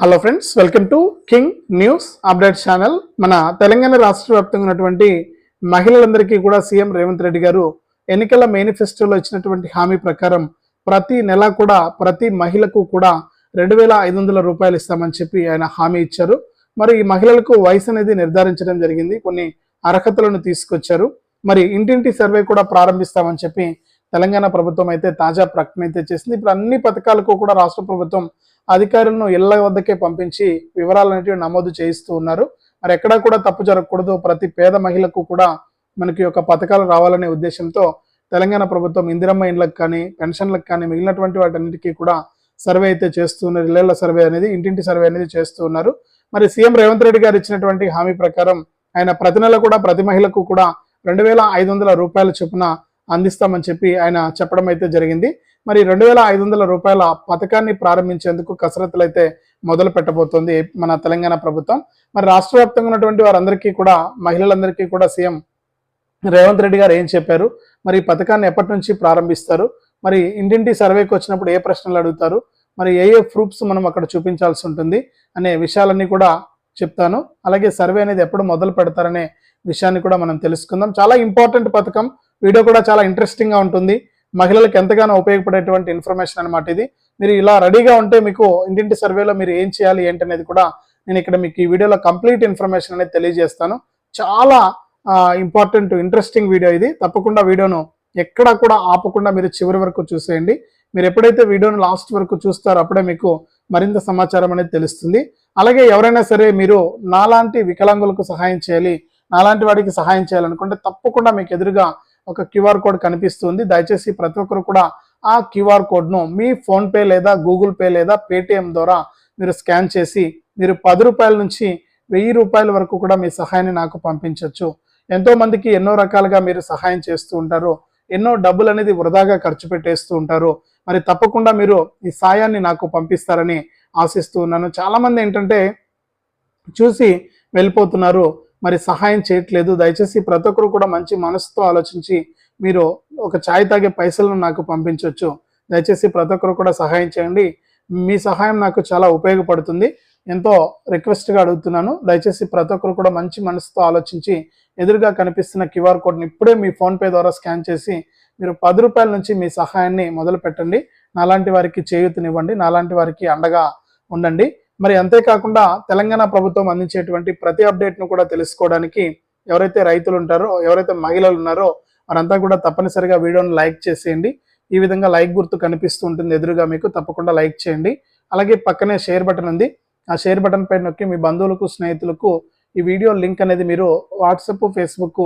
Hello friends welcome to king news update channel మన తెలంగాణ రాష్ట్ర వ్యాప్తంగా ఉన్నటువంటి మహిళలందరికీ కూడా సీఎం రేవంత్ రెడ్డి గారు ఎన్నికల మేనిఫెస్టోలో ఇచ్చినటువంటి హామీ ప్రకారం ప్రతి నెల కూడా ప్రతి మహిళకు కూడా రెండు వేల ఐదు వందల రూపాయలు ఇస్తామని చెప్పి ఆయన హామీ ఇచ్చారు. మరి ఈ మహిళలకు వయసు అనేది నిర్ధారించడం జరిగింది. కొన్ని అర్హతలను తీసుకొచ్చారు. మరి ఇంటింటి సర్వే కూడా ప్రారంభిస్తామని చెప్పి తెలంగాణ ప్రభుత్వం అయితే తాజా ప్రకటన అయితే చేసింది. ఇప్పుడు అన్ని పథకాలకు కూడా రాష్ట్ర ప్రభుత్వం అధికారులను ఇళ్ళ వద్దకే పంపించి వివరాలనేటివి నమోదు చేయిస్తూ ఉన్నారు. మరి ఎక్కడా కూడా తప్పు జరగకూడదు. ప్రతి పేద మహిళకు కూడా మనకి యొక్క పథకాలు రావాలనే ఉద్దేశంతో తెలంగాణ ప్రభుత్వం ఇందిరమ్మ ఇండ్లకు కానీ పెన్షన్లకు కానీ మిగిలినటువంటి వాటన్నిటికీ కూడా సర్వే అయితే చేస్తున్నారు ఇళ్ళ సర్వే అనేది ఇంటింటి సర్వే అనేది చేస్తూ ఉన్నారు. మరి సీఎం రేవంత్ రెడ్డి గారు ఇచ్చినటువంటి హామీ ప్రకారం ఆయన ప్రతి నెల కూడా ప్రతి మహిళకు కూడా రెండు వేల ఐదు వందల రూపాయల చొప్పున అందిస్తామని చెప్పి ఆయన చెప్పడం అయితే జరిగింది. మరి రెండు వేల ఐదు వందల రూపాయల పథకాన్ని ప్రారంభించేందుకు కసరత్తులు అయితే మొదలు పెట్టబోతోంది మన తెలంగాణ ప్రభుత్వం. మరి రాష్ట్ర వ్యాప్తంగా ఉన్నటువంటి వారందరికీ కూడా మహిళలందరికీ కూడా సీఎం రేవంత్ రెడ్డి గారు ఏం చెప్పారు? మరి ఈ పథకాన్ని ఎప్పటి నుంచి ప్రారంభిస్తారు? మరి ఇంటింటి సర్వేకి వచ్చినప్పుడు ఏ ప్రశ్నలు అడుగుతారు? మరి ఏ ఏ ప్రూఫ్స్ మనం అక్కడ చూపించాల్సి ఉంటుంది అనే విషయాలన్నీ కూడా చెప్తాను. అలాగే సర్వే అనేది ఎప్పుడు మొదలు పెడతారనే విషయాన్ని కూడా మనం తెలుసుకుందాం. చాలా ఇంపార్టెంట్ పథకం. వీడియో కూడా చాలా ఇంట్రెస్టింగ్గా ఉంటుంది. మహిళలకు ఎంతగానో ఉపయోగపడేటువంటి ఇన్ఫర్మేషన్ అనమాట ఇది. మీరు ఇలా రెడీగా ఉంటే మీకు ఇంటింటి సర్వేలో మీరు ఏం చేయాలి ఏంటనేది కూడా నేను ఇక్కడ మీకు ఈ వీడియోలో కంప్లీట్ ఇన్ఫర్మేషన్ అనేది తెలియజేస్తాను. చాలా ఇంపార్టెంట్ ఇంట్రెస్టింగ్ వీడియో ఇది. తప్పకుండా వీడియోను ఎక్కడా కూడా ఆపకుండా మీరు చివరి వరకు చూసేయండి. మీరు ఎప్పుడైతే వీడియోను లాస్ట్ వరకు చూస్తారో అప్పుడే మీకు మరింత సమాచారం అనేది తెలుస్తుంది. అలాగే ఎవరైనా సరే మీరు నాలాంటి వికలాంగులకు సహాయం చేయాలి నాలాంటి వాడికి సహాయం చేయాలనుకుంటే తప్పకుండా మీకు ఎదురుగా ఒక క్యూఆర్ కోడ్ కనిపిస్తుంది. దయచేసి ప్రతి ఒక్కరు కూడా ఆ క్యూఆర్ కోడ్ను మీ ఫోన్పే లేదా గూగుల్ పే లేదా పేటిఎం ద్వారా మీరు స్కాన్ చేసి మీరు పది రూపాయల నుంచి వెయ్యి రూపాయల వరకు కూడా మీ సహాయాన్ని నాకు పంపించవచ్చు ఎంతో మందికి ఎన్నో రకాలుగా మీరు సహాయం చేస్తూ ఉంటారు. ఎన్నో డబ్బులు అనేది వృధాగా ఖర్చు పెట్టేస్తూ ఉంటారు. మరి తప్పకుండా మీరు ఈ సాయాన్ని నాకు పంపిస్తారని ఆశిస్తూ ఉన్నాను. చాలామంది ఏంటంటే చూసి వెళ్ళిపోతున్నారు. మరి సహాయం చేయట్లేదు. దయచేసి ప్రతి ఒక్కరు కూడా మంచి మనసుతో ఆలోచించి మీరు ఒక ఛాయ్ తాగే పైసలను నాకు పంపించవచ్చు దయచేసి ప్రతి ఒక్కరు కూడా సహాయం చేయండి. మీ సహాయం నాకు చాలా ఉపయోగపడుతుంది. ఎంతో రిక్వెస్ట్గా అడుగుతున్నాను. దయచేసి ప్రతి ఒక్కరు కూడా మంచి మనసుతో ఆలోచించి ఎదురుగా కనిపిస్తున్న క్యూఆర్ కోడ్ని ఇప్పుడే మీ ఫోన్పే ద్వారా స్కాన్ చేసి మీరు పది రూపాయల నుంచి మీ సహాయాన్ని మొదలు పెట్టండి నాలాంటి వారికి చేయూతనివ్వండి. నాలాంటి వారికి అండగా ఉండండి. మరి అంతేకాకుండా తెలంగాణ ప్రభుత్వం అందించేటువంటి ప్రతి అప్డేట్ను కూడా తెలుసుకోవడానికి ఎవరైతే రైతులు ఉంటారో ఎవరైతే మహిళలు ఉన్నారో వారంతా కూడా తప్పనిసరిగా వీడియోను లైక్ చేసేయండి. ఈ విధంగా లైక్ గుర్తు కనిపిస్తూ ఉంటుంది ఎదురుగా మీకు తప్పకుండా లైక్ చేయండి. అలాగే పక్కనే షేర్ బటన్ ఉంది. ఆ షేర్ బటన్ పై నొక్కి మీ బంధువులకు స్నేహితులకు ఈ వీడియో లింక్ అనేది మీరు వాట్సాప్ ఫేస్బుక్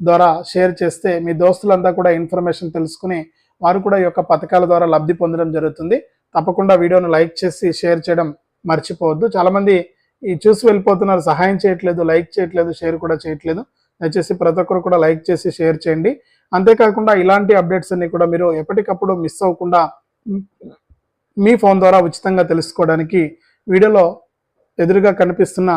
ద్వారా షేర్ చేస్తే మీ దోస్తులంతా కూడా ఇన్ఫర్మేషన్ తెలుసుకుని వారు కూడా ఈ యొక్క పథకాల ద్వారా లబ్ధి పొందడం జరుగుతుంది. తప్పకుండా వీడియోను లైక్ చేసి షేర్ చేయడం మర్చిపోవద్దు. చాలామంది ఈ చూసి వెళ్ళిపోతున్నారు సహాయం చేయట్లేదు లైక్ చేయట్లేదు షేర్ కూడా చేయట్లేదు. దయచేసి ప్రతి ఒక్కరు కూడా లైక్ చేసి షేర్ చేయండి. అంతేకాకుండా ఇలాంటి అప్డేట్స్ అన్ని కూడా మీరు ఎప్పటికప్పుడు మిస్ అవ్వకుండా మీ ఫోన్ ద్వారా ఉచితంగా తెలుసుకోవడానికి వీడియోలో ఎదురుగా కనిపిస్తున్న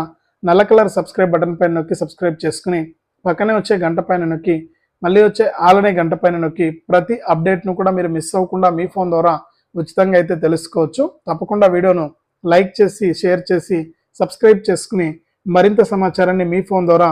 నల్ల కలర్ సబ్స్క్రైబ్ బటన్ పైన నొక్కి సబ్స్క్రైబ్ చేసుకుని పక్కనే వచ్చే గంట పైన నొక్కి మళ్ళీ వచ్చే ఆలనే గంట పైన నొక్కి ప్రతి అప్డేట్ను కూడా మీరు మిస్ అవ్వకుండా మీ ఫోన్ ద్వారా ఉచితంగా అయితే తెలుసుకోవచ్చు. తప్పకుండా వీడియోను లైక్ చేసి షేర్ చేసి సబ్స్క్రైబ్ చేసుకుని మరింత సమాచారాన్ని మీ ఫోన్ ద్వారా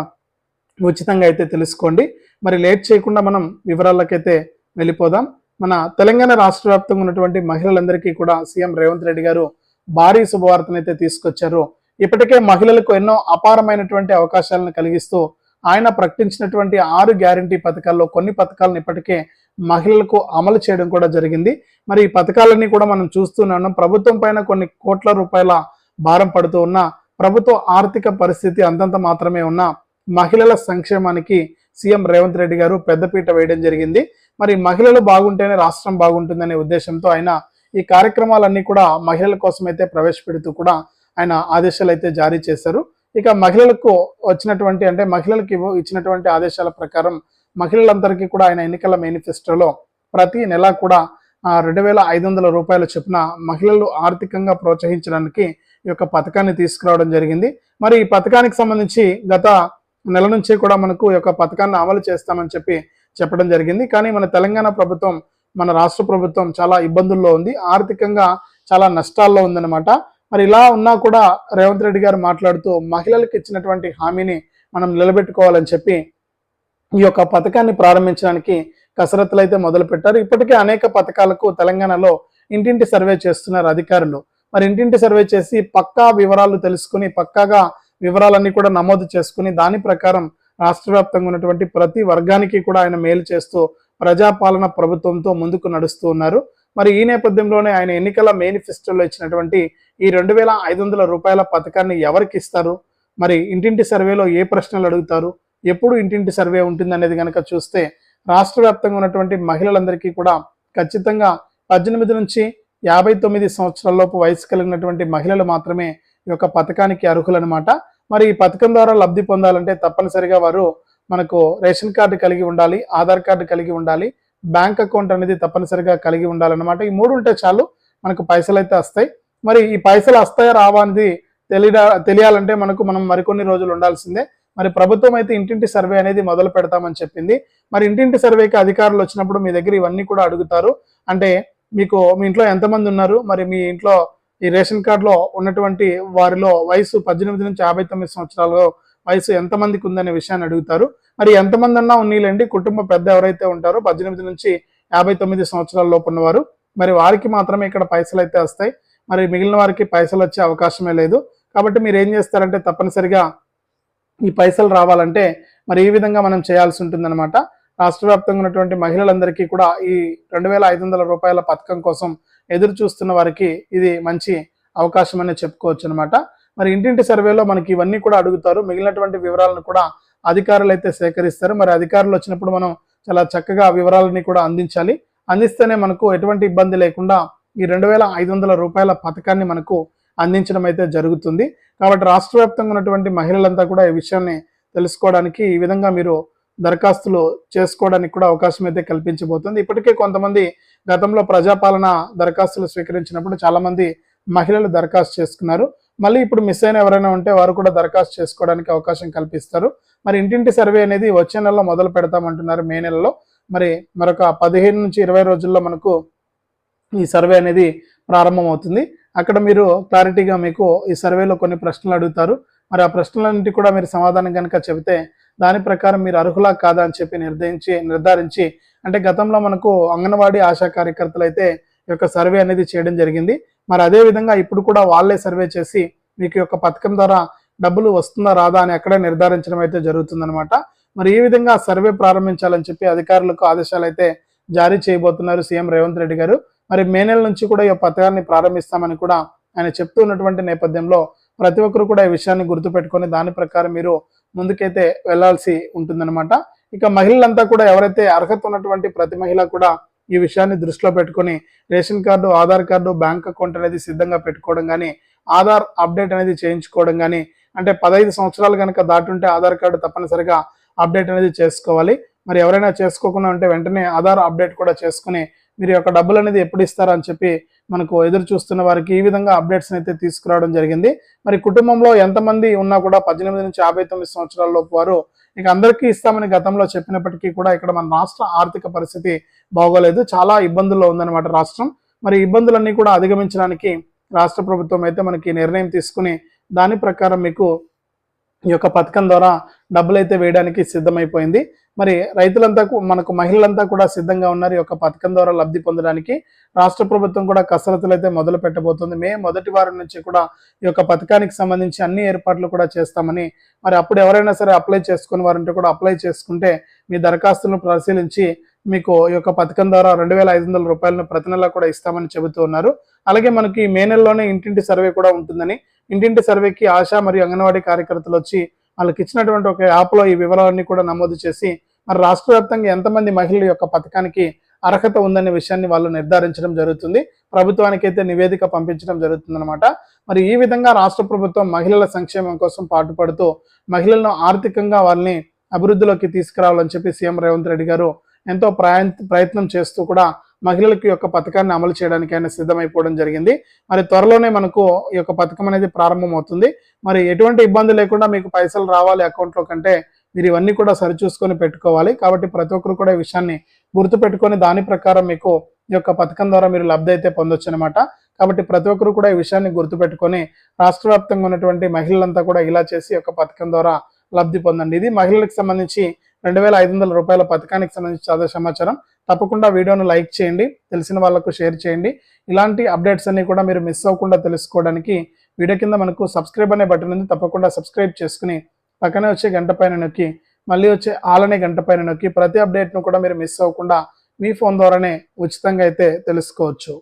ఉచితంగా అయితే తెలుసుకోండి. మరి లేట్ చేయకుండా మనం వివరాలకైతే వెళ్ళిపోదాం. మన తెలంగాణ రాష్ట్ర వ్యాప్తంగా ఉన్నటువంటి మహిళలందరికీ కూడా సీఎం రేవంత్ రెడ్డి గారు భారీ శుభవార్తను అయితే తీసుకొచ్చారు. ఇప్పటికే మహిళలకు ఎన్నో అపారమైనటువంటి అవకాశాలను కలిగిస్తూ ఆయన ప్రకటించినటువంటి ఆరు గ్యారంటీ పథకాల్లో కొన్ని పథకాలను ఇప్పటికే మహిళలకు అమలు చేయడం కూడా జరిగింది. మరి ఈ పథకాలన్నీ కూడా మనం చూస్తున్నాం ప్రభుత్వం పైన కొన్ని కోట్ల రూపాయల భారం పడుతూ ఉన్న ప్రభుత్వ ఆర్థిక పరిస్థితి అంతంత మాత్రమే ఉన్న మహిళల సంక్షేమానికి సీఎం రేవంత్ రెడ్డి గారు పెద్దపీట వేయడం జరిగింది. మరి మహిళలు బాగుంటేనే రాష్ట్రం బాగుంటుందనే ఉద్దేశంతో ఆయన ఈ కార్యక్రమాలన్నీ కూడా మహిళల కోసం అయితే ప్రవేశపెడుతూ కూడా ఆయన ఆదేశాలు అయితే జారీ చేశారు. ఇక మహిళలకు వచ్చినటువంటి అంటే మహిళలకు ఇచ్చినటువంటి ఆదేశాల ప్రకారం మహిళలందరికీ కూడా ఆయన ఎన్నికల మేనిఫెస్టోలో ప్రతి నెల కూడా రెండు వేల ఐదు వందల రూపాయల చొప్పున మహిళలు ఆర్థికంగా ప్రోత్సహించడానికి ఈ యొక్క పథకాన్ని తీసుకురావడం జరిగింది. మరి ఈ పథకానికి సంబంధించి గత నెల నుంచి కూడా మనకు ఈ యొక్క పథకాన్ని అమలు చేస్తామని చెప్పి చెప్పడం జరిగింది. కానీ మన తెలంగాణ ప్రభుత్వం మన రాష్ట్ర ప్రభుత్వం చాలా ఇబ్బందుల్లో ఉంది. ఆర్థికంగా చాలా నష్టాల్లో ఉందన్నమాట. మరి ఇలా ఉన్నా కూడా రేవంత్ రెడ్డి గారు మాట్లాడుతూ మహిళలకు ఇచ్చినటువంటి హామీని మనం నిలబెట్టుకోవాలని చెప్పి ఈ యొక్క పథకాన్ని ప్రారంభించడానికి కసరత్తులు అయితే మొదలు పెట్టారు ఇప్పటికే అనేక పథకాలకు తెలంగాణలో ఇంటింటి సర్వే చేస్తున్నారు అధికారులు. మరి ఇంటింటి సర్వే చేసి పక్కా వివరాలు తెలుసుకుని పక్కాగా వివరాలన్నీ కూడా నమోదు చేసుకుని దాని ప్రకారం రాష్ట్ర వ్యాప్తంగా ఉన్నటువంటి ప్రతి వర్గానికి కూడా ఆయన మేలు చేస్తూ ప్రజాపాలన ప్రభుత్వంతో ముందుకు నడుస్తూ ఉన్నారు. మరి ఈ నేపథ్యంలోనే ఆయన ఎన్నికల మేనిఫెస్టోలో ఇచ్చినటువంటి ఈ రెండు వేల ఐదు వందల రూపాయల పథకాన్ని ఎవరికి ఇస్తారు? మరి ఇంటింటి సర్వేలో ఏ ప్రశ్నలు అడుగుతారు? ఎప్పుడు ఇంటింటి సర్వే ఉంటుంది అనేది కనుక చూస్తే రాష్ట్ర వ్యాప్తంగా ఉన్నటువంటి మహిళలందరికీ కూడా ఖచ్చితంగా పద్దెనిమిది నుంచి యాభై తొమ్మిది సంవత్సరాలలోపు వయసు కలిగినటువంటి మహిళలు మాత్రమే ఈ యొక్క పథకానికి అర్హులనమాట మరి ఈ పథకం ద్వారా లబ్ధి పొందాలంటే తప్పనిసరిగా వారు మనకు రేషన్ కార్డు కలిగి ఉండాలి ఆధార్ కార్డు కలిగి ఉండాలి బ్యాంక్ అకౌంట్ అనేది తప్పనిసరిగా కలిగి ఉండాలన్నమాట. ఈ మూడు ఉంటే చాలు మనకు పైసలు అయితే వస్తాయి. మరి ఈ పైసలు వస్తాయా రావా అనేది తెలియ తెలియాలంటే మనకు మనం మరికొన్ని రోజులు ఉండాల్సిందే. మరి ప్రభుత్వం అయితే ఇంటింటి సర్వే అనేది మొదలు పెడతామని చెప్పింది. మరి ఇంటింటి సర్వేకి అధికారులు వచ్చినప్పుడు మీ దగ్గర ఇవన్నీ కూడా అడుగుతారు. అంటే మీకు మీ ఇంట్లో ఎంతమంది ఉన్నారు? మరి మీ ఇంట్లో ఈ రేషన్ కార్డులో ఉన్నటువంటి వారిలో వయసు పద్దెనిమిది నుంచి యాభై తొమ్మిది సంవత్సరాలలో వయసు ఎంతమందికి ఉందనే విషయాన్ని అడుగుతారు. మరి ఎంతమంది అన్నా ఉన్నీలండి కుటుంబ పెద్ద ఎవరైతే ఉంటారో పద్దెనిమిది నుంచి యాభై తొమ్మిది సంవత్సరాల లోపు ఉన్నవారు మరి వారికి మాత్రమే ఇక్కడ పైసలు అయితే వస్తాయి. మరి మిగిలిన వారికి పైసలు వచ్చే అవకాశమే లేదు. కాబట్టి మీరు ఏం చేస్తారంటే తప్పనిసరిగా ఈ పైసలు రావాలంటే మరి ఈ విధంగా మనం చేయాల్సి ఉంటుందన్నమాట. రాష్ట్ర వ్యాప్తంగా ఉన్నటువంటి మహిళలందరికీ కూడా ఈ రెండు వేల ఐదు వందల రూపాయల పథకం కోసం ఎదురు చూస్తున్న వారికి ఇది మంచి అవకాశం చెప్పుకోవచ్చు అనమాట మరి ఇంటింటి సర్వేలో మనకి ఇవన్నీ కూడా అడుగుతారు. మిగిలినటువంటి వివరాలను కూడా అధికారులు అయితే సేకరిస్తారు. మరి అధికారులు వచ్చినప్పుడు మనం చాలా చక్కగా వివరాలని కూడా అందించాలి. అందిస్తేనే మనకు ఎటువంటి ఇబ్బంది లేకుండా ఈ రెండు వేల ఐదు వందల రూపాయల పథకాన్ని మనకు అందించడం అయితే జరుగుతుంది. కాబట్టి రాష్ట్ర వ్యాప్తంగా ఉన్నటువంటి మహిళలంతా కూడా ఈ విషయాన్ని తెలుసుకోవడానికి ఈ విధంగా మీరు దరఖాస్తులు చేసుకోవడానికి కూడా అవకాశం అయితే కల్పించబోతుంది. ఇప్పటికే కొంతమంది గతంలో ప్రజాపాలన దరఖాస్తులు స్వీకరించినప్పుడు చాలామంది మహిళలు దరఖాస్తు చేసుకున్నారు. మళ్ళీ ఇప్పుడు మిస్ అయిన ఎవరైనా ఉంటే వారు కూడా దరఖాస్తు చేసుకోవడానికి అవకాశం కల్పిస్తారు. మరి ఇంటింటి సర్వే అనేది వచ్చే నెలలో మొదలు పెడతామంటున్నారు మే నెలలో. మరి మరొక పదిహేను నుంచి ఇరవై రోజుల్లో మనకు ఈ సర్వే అనేది ప్రారంభమవుతుంది. అక్కడ మీరు క్లారిటీగా మీకు ఈ సర్వేలో కొన్ని ప్రశ్నలు అడుగుతారు. మరి ఆ ప్రశ్నలన్నింటి కూడా మీరు సమాధానం కనుక చెబితే దాని ప్రకారం మీరు అర్హులా కాదా అని చెప్పి నిర్ణయించి నిర్ధారించి అంటే గతంలో మనకు అంగన్వాడీ ఆశా కార్యకర్తలు అయితే ఈ యొక్క సర్వే అనేది చేయడం జరిగింది. మరి అదే విధంగా ఇప్పుడు కూడా వాళ్ళే సర్వే చేసి మీకు యొక్క పథకం ద్వారా డబ్బులు వస్తుందా రాదా అని అక్కడే నిర్ధారించడం అయితే జరుగుతుందన్నమాట. మరి ఈ విధంగా సర్వే ప్రారంభించాలని చెప్పి అధికారులకు ఆదేశాలు అయితే జారీ చేయబోతున్నారు సీఎం రేవంత్ రెడ్డి గారు. మరి మే నెల నుంచి కూడా ఈ పథకాన్ని ప్రారంభిస్తామని కూడా ఆయన చెప్తూ ఉన్నటువంటి నేపథ్యంలో ప్రతి ఒక్కరు కూడా ఈ విషయాన్ని గుర్తుపెట్టుకొని దాని ప్రకారం మీరు ముందుకైతే వెళ్ళాల్సి ఉంటుందన్నమాట. ఇక మహిళలంతా కూడా ఎవరైతే అర్హత ఉన్నటువంటి ప్రతి మహిళ కూడా ఈ విషయాన్ని దృష్టిలో పెట్టుకొని ration card Aadhaar card bank account అనేది సిద్ధంగా పెట్టుకోవడం కానీ ఆధార్ అప్డేట్ అనేది చేయించుకోవడం కానీ అంటే పదహైదు సంవత్సరాలు కనుక దాటుంటే ఆధార్ కార్డు తప్పనిసరిగా అప్డేట్ అనేది చేసుకోవాలి. మరి ఎవరైనా చేసుకోకుండా ఉంటే వెంటనే ఆధార్ అప్డేట్ కూడా చేసుకుని మీరు యొక్క డబ్బులు అనేది ఎప్పుడు ఇస్తారు అని చెప్పి మనకు ఎదురు చూస్తున్న వారికి ఈ విధంగా అప్డేట్స్ అయితే తీసుకురావడం జరిగింది. మరి కుటుంబంలో ఎంతమంది ఉన్నా కూడా పద్దెనిమిది నుంచి యాభై తొమ్మిది సంవత్సరాల లోపు వారు ఇక అందరికీ ఇస్తామని గతంలో చెప్పినప్పటికీ కూడా ఇక్కడ మన రాష్ట్ర ఆర్థిక పరిస్థితి బాగోలేదు. చాలా ఇబ్బందుల్లో ఉందన్నమాట రాష్ట్రం. మరి ఇబ్బందులన్నీ కూడా అధిగమించడానికి రాష్ట్ర ప్రభుత్వం అయితే మనకి నిర్ణయం తీసుకుని దాని ప్రకారం మీకు ఈ యొక్క పథకం ద్వారా డబ్బులు అయితే వేయడానికి సిద్ధమైపోయింది. మరి రైతులంతా మనకు మహిళలంతా కూడా సిద్ధంగా ఉన్నారు ఈ యొక్క పథకం ద్వారా లబ్ధి పొందడానికి. రాష్ట్ర ప్రభుత్వం కూడా కసరత్తులు అయితే మొదలు పెట్టబోతుంది. మే మొదటి వారం నుంచి కూడా ఈ యొక్క పథకానికి సంబంధించి అన్ని ఏర్పాట్లు కూడా చేస్తామని మరి అప్పుడు ఎవరైనా సరే అప్లై చేసుకుని వారంటే కూడా అప్లై చేసుకుంటే మీ దరఖాస్తులను పరిశీలించి మీకు ఈ యొక్క పథకం ద్వారా రెండు వేల ఐదు వందల రూపాయలను ప్రతి నెల కూడా ఇస్తామని చెబుతూ ఉన్నారు. అలాగే మనకి మే నెలలోనే ఇంటింటి సర్వే కూడా ఉంటుందని ఇంటింటి సర్వేకి ఆశా మరియు అంగన్వాడీ కార్యకర్తలు వచ్చి వాళ్ళకి ఇచ్చినటువంటి ఒక యాప్లో ఈ వివరాలన్నీ కూడా నమోదు చేసి మరి రాష్ట్ర వ్యాప్తంగా ఎంతమంది మహిళల యొక్క పథకానికి అర్హత ఉందనే విషయాన్ని వాళ్ళు నిర్ధారించడం జరుగుతుంది. ప్రభుత్వానికైతే నివేదిక పంపించడం జరుగుతుందన్నమాట. మరి ఈ విధంగా రాష్ట్ర ప్రభుత్వం మహిళల సంక్షేమం కోసం పాటుపడుతూ మహిళలను ఆర్థికంగా వాళ్ళని అభివృద్ధిలోకి తీసుకురావాలని చెప్పి సీఎం రేవంత్ రెడ్డి గారు ఎంతో ప్రయత్నం చేస్తూ కూడా మహిళలకి యొక్క పథకాన్ని అమలు చేయడానికి ఆయన సిద్ధమైపోవడం జరిగింది. మరి త్వరలోనే మనకు ఈ యొక్క పథకం అనేది ప్రారంభమవుతుంది. మరి ఎటువంటి ఇబ్బంది లేకుండా మీకు పైసలు రావాలి అకౌంట్లో కంటే మీరు ఇవన్నీ కూడా సరిచూసుకొని పెట్టుకోవాలి. కాబట్టి ప్రతి ఒక్కరు కూడా ఈ విషయాన్ని గుర్తుపెట్టుకొని దాని ప్రకారం మీకు ఈ యొక్క పథకం ద్వారా మీరు లబ్ధి అయితే పొందొచ్చు అనమాట కాబట్టి ప్రతి ఒక్కరు కూడా ఈ విషయాన్ని గుర్తుపెట్టుకొని రాష్ట్ర వ్యాప్తంగా ఉన్నటువంటి మహిళలంతా కూడా ఇలా చేసి ఈ యొక్క పథకం ద్వారా లబ్ధి పొందండి. ఇది మహిళలకు సంబంధించి రెండు వేల ఐదు వందల రూపాయల పథకానికి సంబంధించి తాజా సమాచారం. తప్పకుండా వీడియోను లైక్ చేయండి తెలిసిన వాళ్ళకు షేర్ చేయండి. ఇలాంటి అప్డేట్స్ అన్ని కూడా మీరు మిస్ అవ్వకుండా తెలుసుకోవడానికి వీడియో కింద మనకు సబ్స్క్రైబ్ అనే బటన్ ఉంది. తప్పకుండా సబ్స్క్రైబ్ చేసుకుని పక్కనే వచ్చే గంట పైన నొక్కి మళ్ళీ వచ్చే ఆలనే గంట పైన నొక్కి ప్రతి అప్డేట్ను కూడా మీరు మిస్ అవ్వకుండా మీ ఫోన్ ద్వారానే ఉచితంగా అయితే తెలుసుకోవచ్చు.